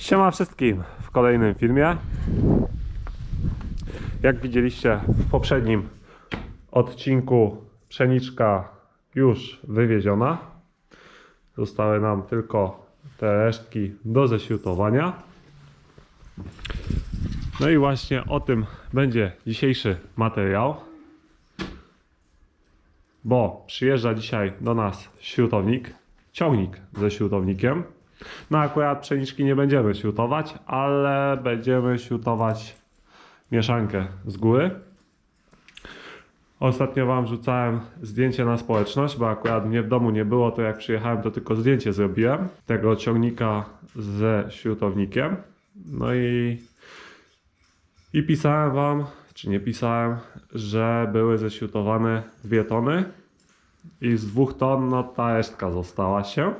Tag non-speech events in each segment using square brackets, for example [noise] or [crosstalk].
Siema wszystkim w kolejnym filmie. Jak widzieliście w poprzednim odcinku pszeniczka już wywieziona. Zostały nam tylko te resztki do ześrutowania. No i właśnie o tym będzie dzisiejszy materiał. Bo przyjeżdża dzisiaj do nas śrutownik, ciągnik ze śrutownikiem. No akurat pszeniczki nie będziemy śrutować, ale będziemy śrutować mieszankę z góry. Ostatnio Wam rzucałem zdjęcie na społeczność, bo akurat mnie w domu nie było, to jak przyjechałem to tylko zdjęcie zrobiłem tego ciągnika ze śrutownikiem. No i, i pisałem Wam, czy nie pisałem, że były ześrutowane dwie tony i z dwóch ton no ta resztka została się.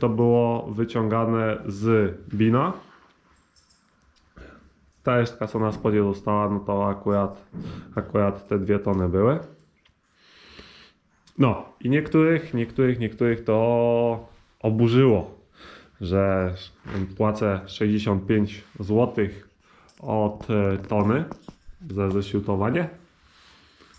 To było wyciągane z bina. Ta resztka co na spodzie została, no to akurat, akurat te dwie tony były. No i niektórych, niektórych, niektórych to oburzyło, że płacę 65 zł od e, tony za ześrutowanie.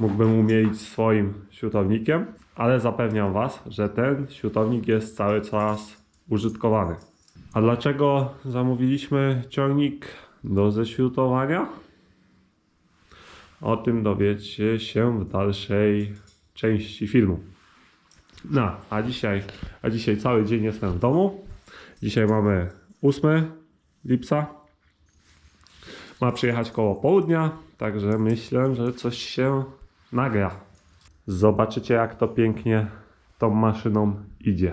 Mógłbym umieścić swoim śrutownikiem, ale zapewniam Was, że ten śrutownik jest cały czas użytkowany. A dlaczego zamówiliśmy ciągnik do ześrutowania? O tym dowiecie się w dalszej części filmu. No, a dzisiaj, a dzisiaj cały dzień jestem w domu. Dzisiaj mamy 8 lipca. Ma przyjechać koło południa, także myślę, że coś się nagra. Zobaczycie, jak to pięknie tą maszyną idzie.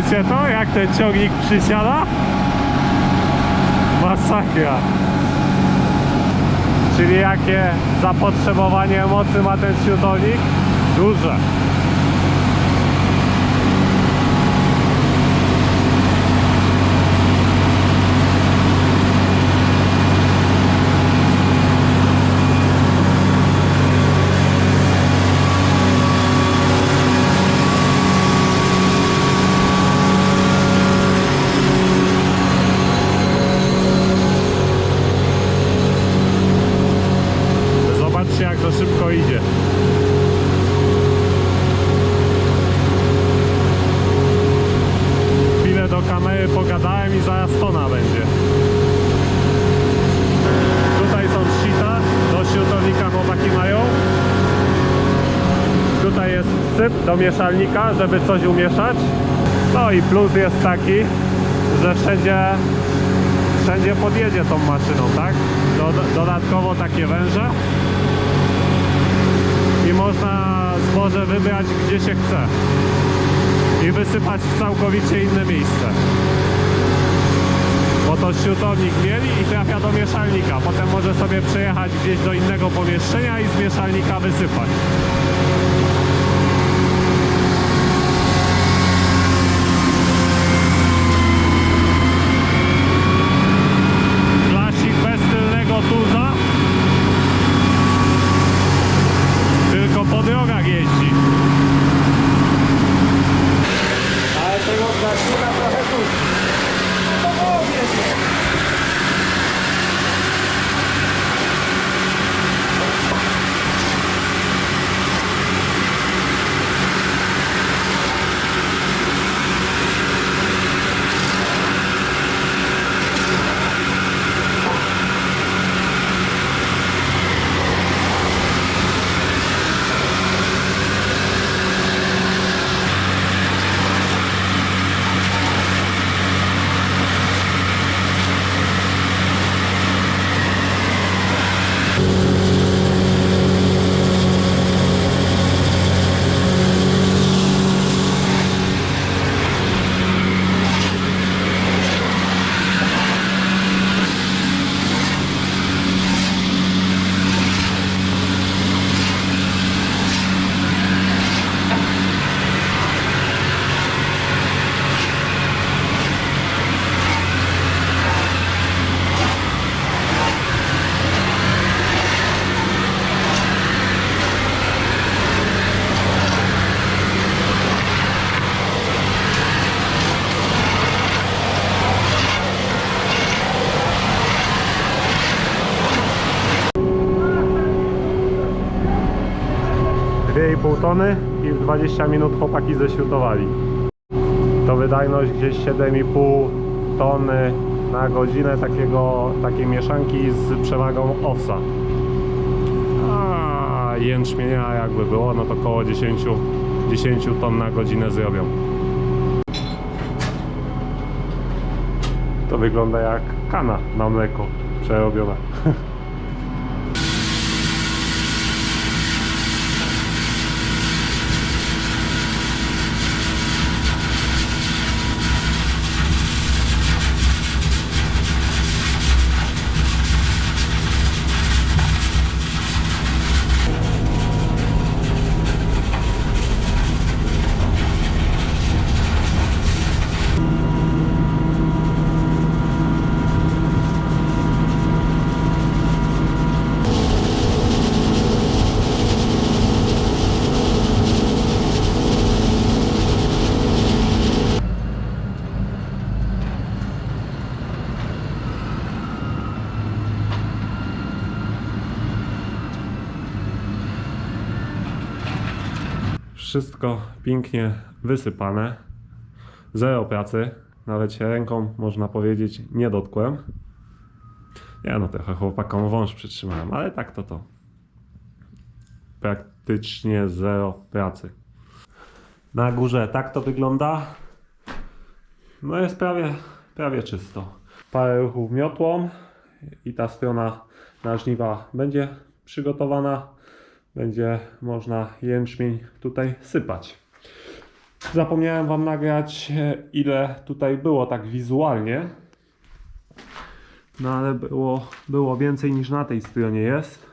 Słyszycie to? Jak ten ciągnik przysiada? Masakra. Czyli jakie zapotrzebowanie mocy ma ten śrutownik? Duże. Idzie. Chwilę do kamery pogadałem i zaraz tona będzie. Tutaj są sita, do śrutownika chłopaki mają. Tutaj jest syp do mieszalnika, żeby coś umieszać. No i plus jest taki, że wszędzie wszędzie podjedzie tą maszyną, tak? Do, dodatkowo takie węże i można zboże wybrać gdzie się chce i wysypać w całkowicie inne miejsce. Bo to śrutownik mieli i trafia do mieszalnika. Potem może sobie przejechać gdzieś do innego pomieszczenia i z mieszalnika wysypać. I w 20 minut chłopaki ześrutowali. To wydajność gdzieś 7,5 tony na godzinę takiego, takiej mieszanki z przewagą owsa. A jęczmienia jakby było, no to około 10, 10 ton na godzinę zrobią. To wygląda jak kana na mleko przerobiona. [laughs] Wszystko pięknie wysypane. Zero pracy. Nawet się ręką, można powiedzieć, nie dotkłem. Ja no trochę chłopakom wąż przytrzymałem, ale tak to to. Praktycznie zero pracy. Na górze tak to wygląda. No jest prawie, prawie czysto. Parę ruchów miotłą i ta strona na żniwa będzie przygotowana. Będzie można jęczmień tutaj sypać. Zapomniałem Wam nagrać, e, ile tutaj było tak wizualnie. No ale było, było więcej niż na tej stronie jest.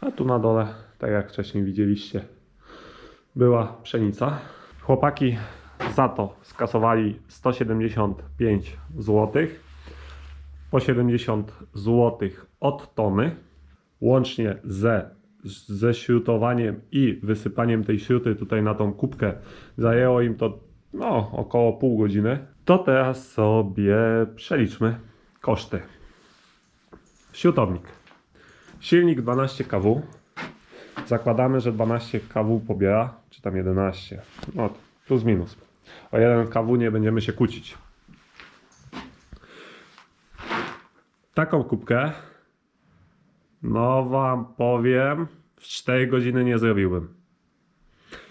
A tu na dole, tak jak wcześniej widzieliście, była pszenica. Chłopaki za to skasowali 175 zł. Po 70 zł od tony. Łącznie ze, ze śrutowaniem i wysypaniem tej śruty tutaj na tą kubkę zajęło im to no, około pół godziny. To teraz sobie przeliczmy koszty. Śrutownik. Silnik 12 kW. Zakładamy, że 12 kW pobiera, czy tam 11. No, plus minus. O 1 kW nie będziemy się kłócić. Taką kubkę, no wam powiem, w 4 godziny nie zrobiłbym.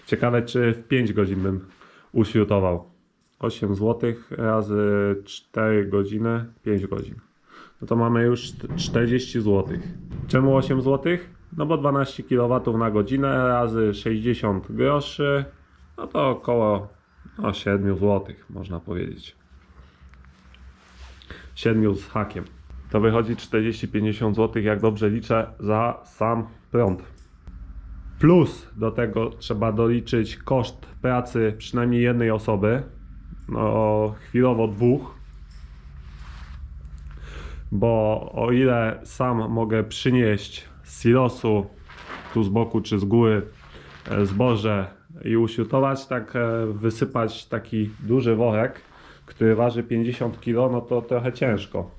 Ciekawe, czy w 5 godzin bym uśrutował. 8 zł razy 4 godziny, 5 godzin. No to mamy już 40 zł. Czemu 8 zł? No bo 12 kW na godzinę razy 60 groszy, no to około no, 7 zł można powiedzieć. 7 z hakiem. To wychodzi 40-50 zł, jak dobrze liczę, za sam prąd. Plus do tego trzeba doliczyć koszt pracy przynajmniej jednej osoby, no chwilowo dwóch, bo o ile sam mogę przynieść z silosu tu z boku czy z góry e, zboże i uśrutować, tak e, wysypać taki duży worek, który waży 50 kg, no to trochę ciężko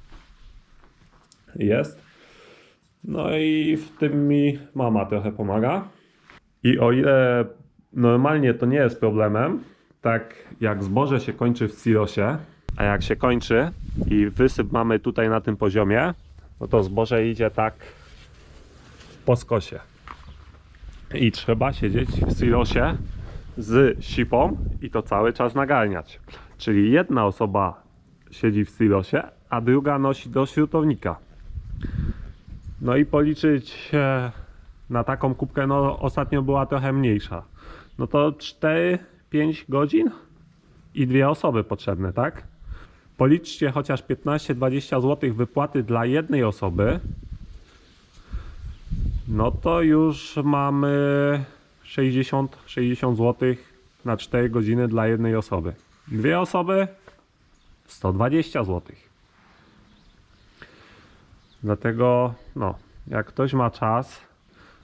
jest. No i w tym mi mama trochę pomaga. I o ile normalnie to nie jest problemem, tak jak zboże się kończy w silosie, a jak się kończy i wysyp mamy tutaj na tym poziomie, no to zboże idzie tak po skosie. I trzeba siedzieć w silosie z sipą i to cały czas nagalniać. Czyli jedna osoba siedzi w silosie, a druga nosi do śrutownika. No i policzyć e, na taką kubkę, no ostatnio była trochę mniejsza. No to 4-5 godzin i dwie osoby potrzebne, tak? Policzcie chociaż 15-20 zł wypłaty dla jednej osoby. No to już mamy 60-60 zł na 4 godziny dla jednej osoby. Dwie osoby 120 zł. Dlatego, no, jak ktoś ma czas,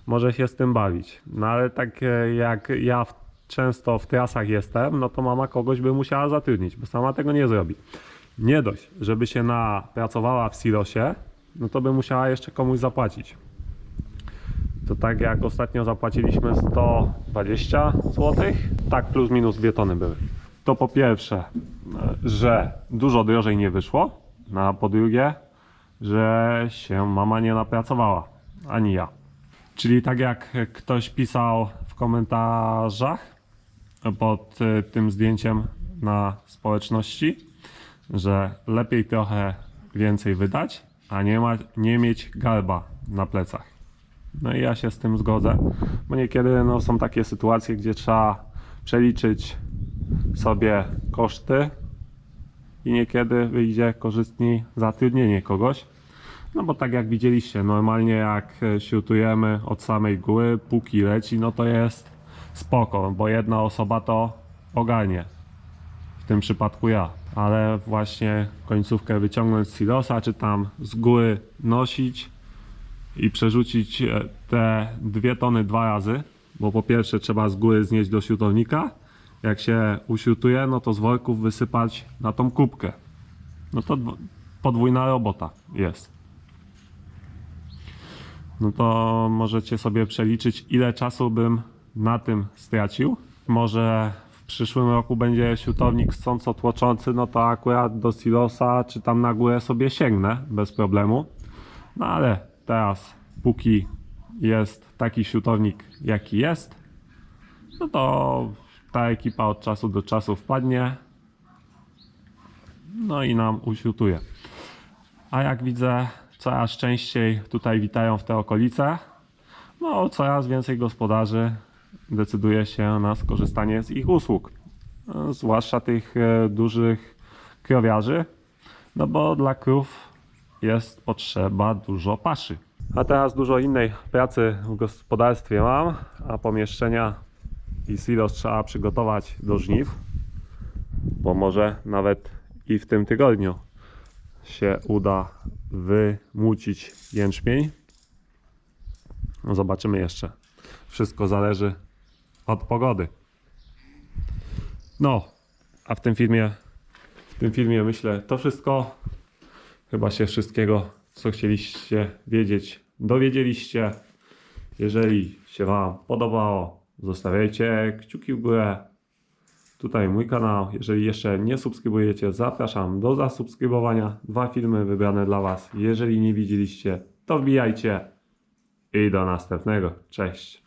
może się z tym bawić. No ale tak e, jak ja w, często w trasach jestem, no to mama kogoś by musiała zatrudnić, bo sama tego nie zrobi. nie dość, żeby się napracowała w silosie, no to by musiała jeszcze komuś zapłacić. To tak jak ostatnio zapłaciliśmy 120 zł, tak plus minus dwie tony były. To po pierwsze, e, że dużo drożej nie wyszło, a po drugie, że się mama nie napracowała, ani ja. Czyli tak jak ktoś pisał w komentarzach pod y, tym zdjęciem na społeczności, że lepiej trochę więcej wydać, a nie, ma, nie mieć garba na plecach. No i ja się z tym zgodzę, bo niekiedy no, są takie sytuacje, gdzie trzeba przeliczyć sobie koszty i niekiedy wyjdzie korzystniej zatrudnienie kogoś. No bo tak jak widzieliście, normalnie jak śrutujemy od samej góry, póki leci, no to jest spoko, bo jedna osoba to ogarnie. W tym przypadku ja. Ale właśnie końcówkę wyciągnąć z silosa, czy tam z góry nosić i przerzucić e, te dwie tony dwa razy, bo po pierwsze trzeba z góry znieść do siutownika, jak się usiutuje, no to z worków wysypać na tą kubkę. No to podwójna robota jest. No to możecie sobie przeliczyć, ile czasu bym na tym stracił. Może w przyszłym roku będzie siutownik chcąco tłoczący, no to akurat do silosa czy tam na górę sobie sięgnę bez problemu. No ale teraz, póki jest taki siutownik, jaki jest, no to ta ekipa od czasu do czasu wpadnie. No i nam usiutuje. A jak widzę, coraz częściej tutaj witają w te okolice, no coraz więcej gospodarzy decyduje się na skorzystanie z ich usług. Zwłaszcza tych e, dużych krowiarzy, no bo dla krów jest potrzeba dużo paszy. A teraz dużo innej pracy w gospodarstwie mam, a pomieszczenia i silos trzeba przygotować do żniw, bo może nawet i w tym tygodniu się uda wymucić jęczmień. No zobaczymy jeszcze. Wszystko zależy od pogody. No, a w tym filmie, w tym filmie myślę to wszystko. Chyba się wszystkiego, co chcieliście wiedzieć, dowiedzieliście. Jeżeli się Wam podobało, zostawiajcie kciuki w górę. Tutaj mój kanał. Jeżeli jeszcze nie subskrybujecie, zapraszam do zasubskrybowania. Dwa filmy wybrane dla Was. Jeżeli nie widzieliście, to wbijajcie. I do następnego. Cześć.